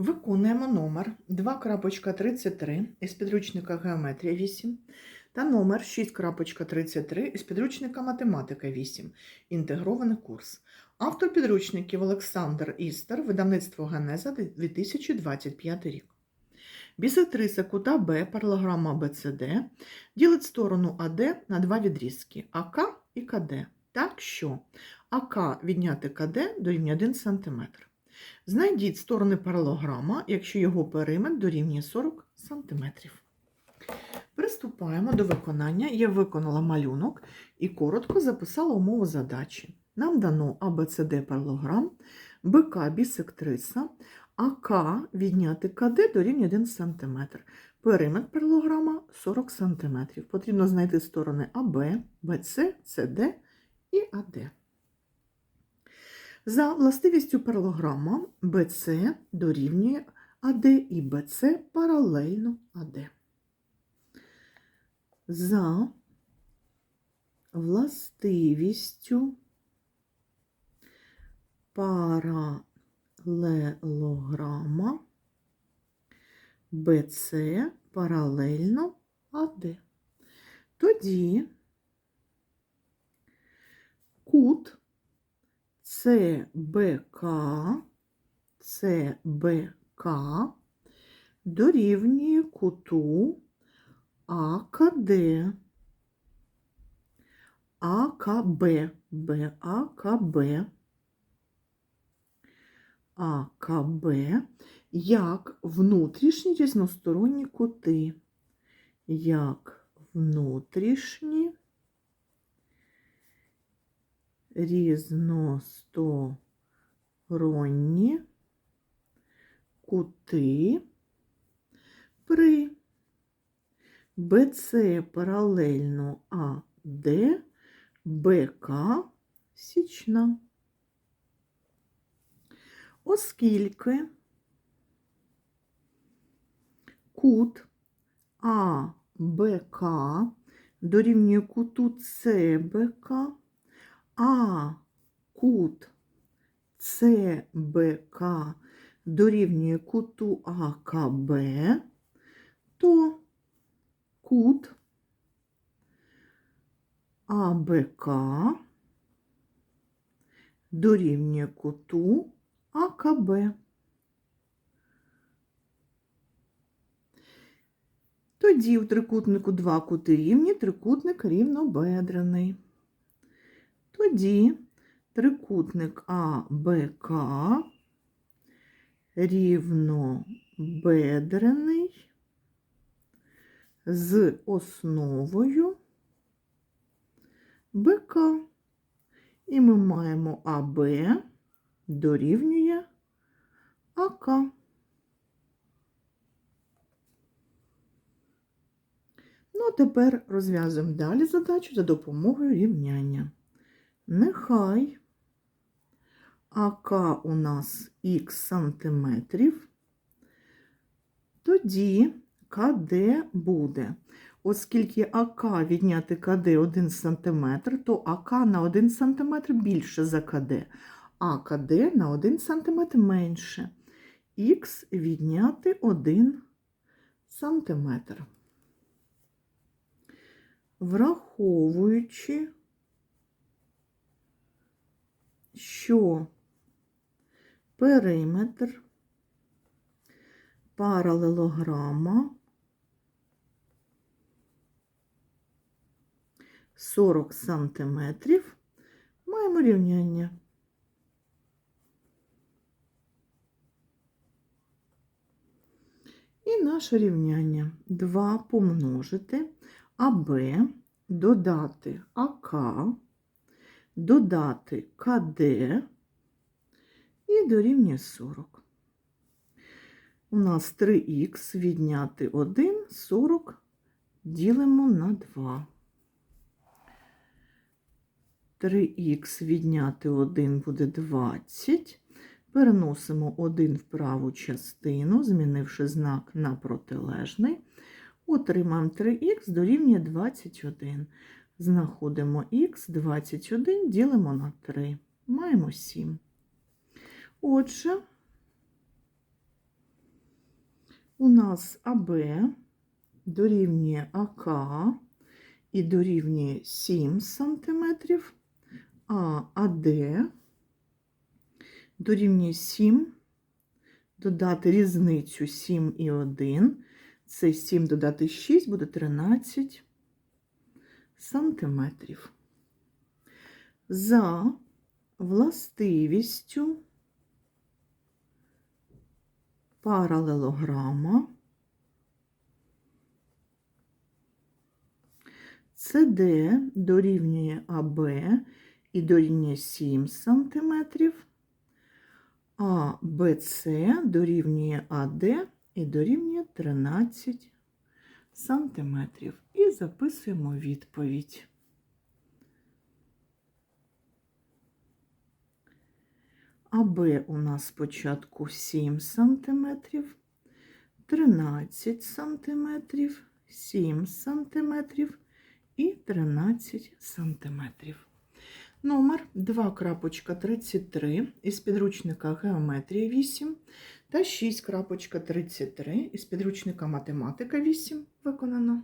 Виконуємо номер 2.33 із підручника Геометрія 8 та номер 6.33 із підручника Математика 8. Інтегрований курс. Автор підручників Олександр Істер, видавництво Генеза 2025 рік. Бісектриса кута Б, паралограма БЦД, ділить сторону АД на два відрізки АК і КД. Так що АК відняти КД дорівнює 1 см. Знайдіть сторони паралограма, якщо його периметр дорівнює 40 см. Приступаємо до виконання. Я виконала малюнок і коротко записала умову задачі. Нам дано ABCD паралограм, БК бісектриса, АК відняти КД дорівнює 1 см. Периметр паралограма 40 см. Потрібно знайти сторони АБ, БЦ, СД і АД. За властивістю паралограма BC дорівнює AD і BC паралельно AD. За властивістю паралелограма BC паралельно AD. Тоді кут ЦБК, ЦБК дорівнює куту АКД, АКБ, Б, АКБ, АКБ як внутрішні різносторонні кути, як внутрішні різносторонні кути при БЦ паралельно АД, БК січна. Оскільки кут АБК дорівнює куту ЦБК, а кут ЦБК дорівнює куту АКБ, то кут АБК дорівнює куту АКБ. Тоді у трикутнику два кути рівні, трикутник рівнобедрений. Тоді трикутник АБК рівнобедрений з основою БК. І ми маємо АБ дорівнює АК. Ну, а тепер розв'язуємо далі задачу за допомогою рівняння. Нехай АК у нас х сантиметрів, тоді КД буде. Оскільки АК відняти КД 1 см, то АК на 1 см більше за КД, а КД на 1 см менше. Х відняти 1 см. Враховуючи, що периметр паралелограма 40 сантиметрів, маємо рівняння. І наше рівняння 2 помножити АБ, додати АК, додати КД і дорівнює 40. У нас 3х відняти 1, 40 ділимо на 2. 3х відняти 1 буде 20. Переносимо 1 в праву частину, змінивши знак на протилежний. Отримаємо 3х дорівнює 21. Знаходимо х 21, ділимо на 3. Маємо 7. Отже, У нас АБ дорівнює АК і дорівнює 7 см, а АД дорівнює 7, додати різницю 7 і 1, це 7 додати 6 буде 13 сантиметрів. За властивістю паралелограма СД дорівнює АБ і дорівнює 7 см, а БЦ дорівнює АД і дорівнює 13 см. І записуємо відповідь. АБ у нас спочатку 7 см, 13 см, 7 см і 13 см. Номер 2.33 із підручника Геометрія 8 та 6.33 із підручника Математика 8 виконано.